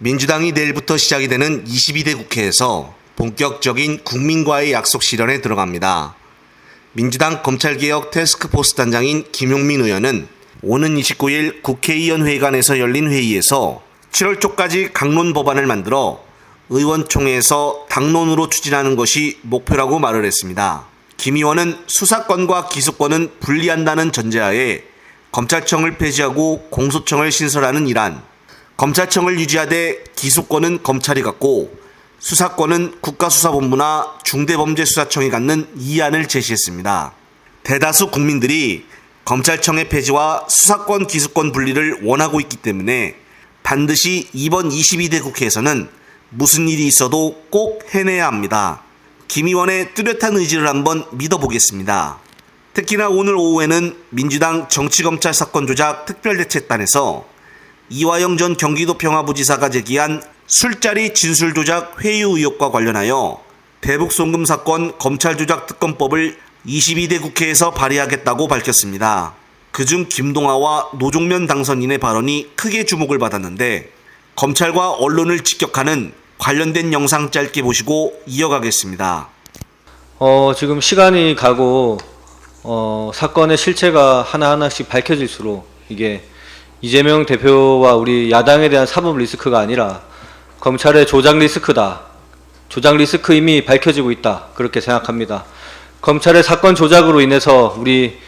민주당이 내일부터 시작이 되는 22대 국회에서 본격적인 국민과의 약속 실현에 들어갑니다. 민주당 검찰개혁 태스크포스 단장인 김용민 의원은 오는 29일 국회의원 회관에서 열린 회의에서 7월 초까지 강론 법안을 만들어 의원총회에서 당론으로 추진하는 것이 목표라고 말을 했습니다. 김 의원은 수사권과 기소권은 분리한다는 전제하에 검찰청을 폐지하고 공소청을 신설하는 일안, 검찰청을 유지하되 기소권은 검찰이 갖고 수사권은 국가수사본부나 중대범죄수사청이 갖는 이안을 제시했습니다. 대다수 국민들이 검찰청의 폐지와 수사권 기소권 분리를 원하고 있기 때문에 반드시 이번 22대 국회에서는 무슨 일이 있어도 꼭 해내야 합니다. 김 의원의 뚜렷한 의지를 한번 믿어보겠습니다. 특히나 오늘 오후에는 민주당 정치검찰 사건 조작 특별대책단에서 이화영 전 경기도 평화부지사가 제기한 술자리 진술 조작 회유 의혹과 관련하여 대북 송금 사건 검찰 조작 특검법을 22대 국회에서 발의하겠다고 밝혔습니다. 그중 김동아와 노종면 당선인의 발언이 크게 주목을 받았는데 검찰과 언론을 직격하는 관련된 영상 짧게 보시고 이어가겠습니다. 어, 지금 시간이 가고 어, 사건의 실체가 하나하나씩 밝혀질수록 이게 이재명 대표와 우리 야당에 대한 사법 리스크가 아니라 검찰의 조작 리스크다. 조작 리스크 이미 밝혀지고 있다. 그렇게 생각합니다. 검찰의 사건 조작으로 인해서 우리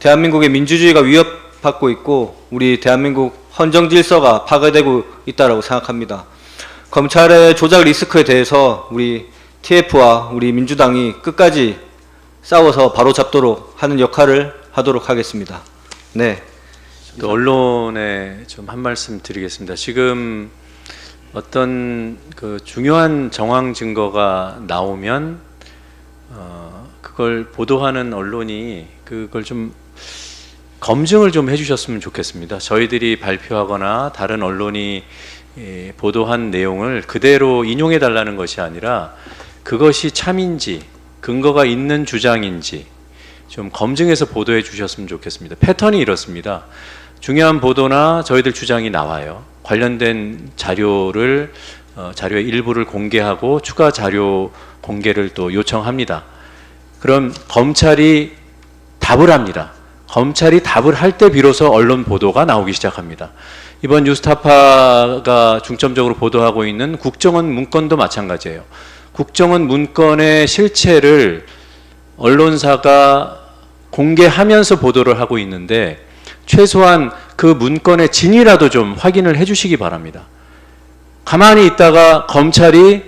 대한민국의 민주주의가 위협받고 있고 우리 대한민국 헌정 질서가 파괴되고 있다라고 생각합니다. 검찰의 조작 리스크에 대해서 우리 TF와 우리 민주당이 끝까지 싸워서 바로 잡도록 하는 역할을 하도록 하겠습니다. 네. 또 언론에 좀 한 말씀 드리겠습니다. 지금 어떤 그 중요한 정황 증거가 나오면 어, 그걸 보도하는 언론이 그걸 좀 검증을 좀 해주셨으면 좋겠습니다. 저희들이 발표하거나 다른 언론이 예, 보도한 내용을 그대로 인용해 달라는 것이 아니라 그것이 참인지 근거가 있는 주장인지 좀 검증해서 보도해 주셨으면 좋겠습니다. 패턴이 이렇습니다. 중요한 보도나 저희들 주장이 나와요. 관련된 자료를 어, 자료의 일부를 공개하고 추가 자료 공개를 또 요청합니다. 그럼 검찰이 답을 합니다. 검찰이 답을 할 때 비로소 언론 보도가 나오기 시작합니다. 이번 뉴스타파가 중점적으로 보도하고 있는 국정원 문건도 마찬가지예요. 국정원 문건의 실체를 언론사가 공개하면서 보도를 하고 있는데 최소한 그 문건의 진위라도 좀 확인을 해 주시기 바랍니다. 가만히 있다가 검찰이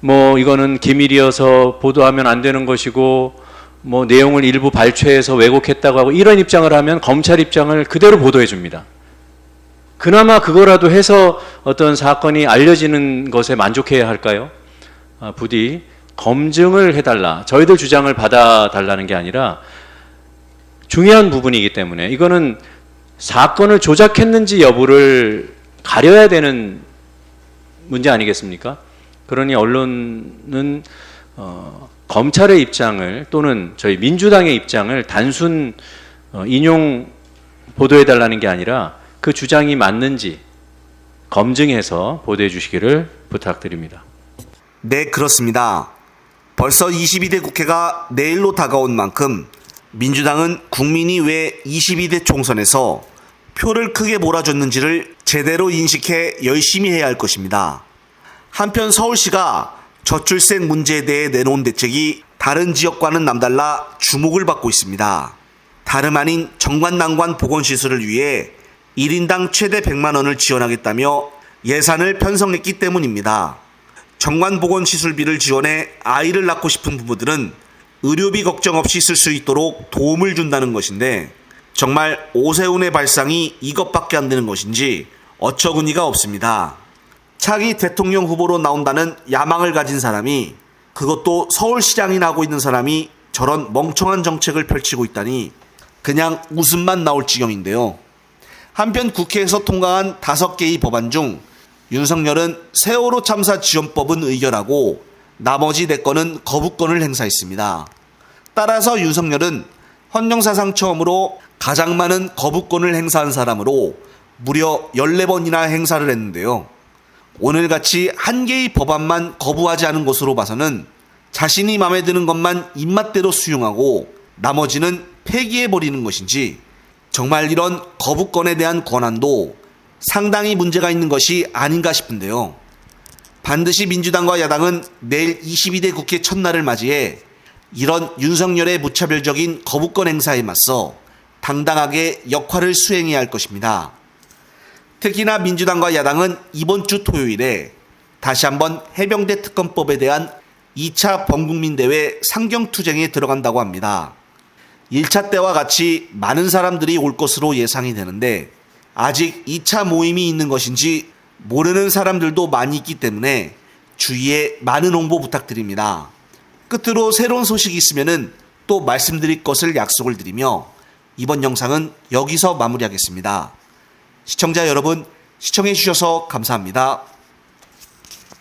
뭐 이거는 기밀이어서 보도하면 안 되는 것이고 뭐 내용을 일부 발췌해서 왜곡했다고 하고 이런 입장을 하면 검찰 입장을 그대로 보도해 줍니다. 그나마 그거라도 해서 어떤 사건이 알려지는 것에 만족해야 할까요? 아, 부디 검증을 해달라. 저희들 주장을 받아달라는 게 아니라 중요한 부분이기 때문에 이거는 사건을 조작했는지 여부를 가려야 되는 문제 아니겠습니까? 그러니 언론은 어, 검찰의 입장을 또는 저희 민주당의 입장을 단순 어, 인용 보도해 달라는 게 아니라 그 주장이 맞는지 검증해서 보도해 주시기를 부탁드립니다. 네, 그렇습니다. 벌써 22대 국회가 내일로 다가온 만큼 민주당은 국민이 왜 22대 총선에서 표를 크게 몰아줬는지를 제대로 인식해 열심히 해야 할 것입니다. 한편 서울시가 저출생 문제에 대해 내놓은 대책이 다른 지역과는 남달라 주목을 받고 있습니다. 다름 아닌 정관난관 보건시설을 위해 1인당 최대 100만 원을 지원하겠다며 예산을 편성했기 때문입니다. 정관보건시술비를 지원해 아이를 낳고 싶은 부부들은 의료비 걱정 없이 쓸 수 있도록 도움을 준다는 것인데 정말 오세훈의 발상이 이것밖에 안 되는 것인지 어처구니가 없습니다. 차기 대통령 후보로 나온다는 야망을 가진 사람이 그것도 서울시장이 나고 있는 사람이 저런 멍청한 정책을 펼치고 있다니 그냥 웃음만 나올 지경인데요. 한편 국회에서 통과한 다섯 개의 법안 중 윤석열은 세월호 참사 지원법은 의결하고 나머지 네 건은 거부권을 행사했습니다. 따라서 윤석열은 헌정사상 처음으로 가장 많은 거부권을 행사한 사람으로 무려 14번이나 행사를 했는데요. 오늘같이 한 개의 법안만 거부하지 않은 것으로 봐서는 자신이 마음에 드는 것만 입맛대로 수용하고 나머지는 폐기해버리는 것인지 정말 이런 거부권에 대한 권한도 상당히 문제가 있는 것이 아닌가 싶은데요. 반드시 민주당과 야당은 내일 22대 국회 첫날을 맞이해 이런 윤석열의 무차별적인 거부권 행사에 맞서 당당하게 역할을 수행해야 할 것입니다. 특히나 민주당과 야당은 이번 주 토요일에 다시 한번 해병대 특검법에 대한 2차 범국민대회 상경투쟁에 들어간다고 합니다. 1차 때와 같이 많은 사람들이 올 것으로 예상이 되는데 아직 2차 모임이 있는 것인지 모르는 사람들도 많이 있기 때문에 주위에 많은 홍보 부탁드립니다. 끝으로 새로운 소식이 있으면 또 말씀드릴 것을 약속을 드리며 이번 영상은 여기서 마무리하겠습니다. 시청자 여러분, 시청해 주셔서 감사합니다.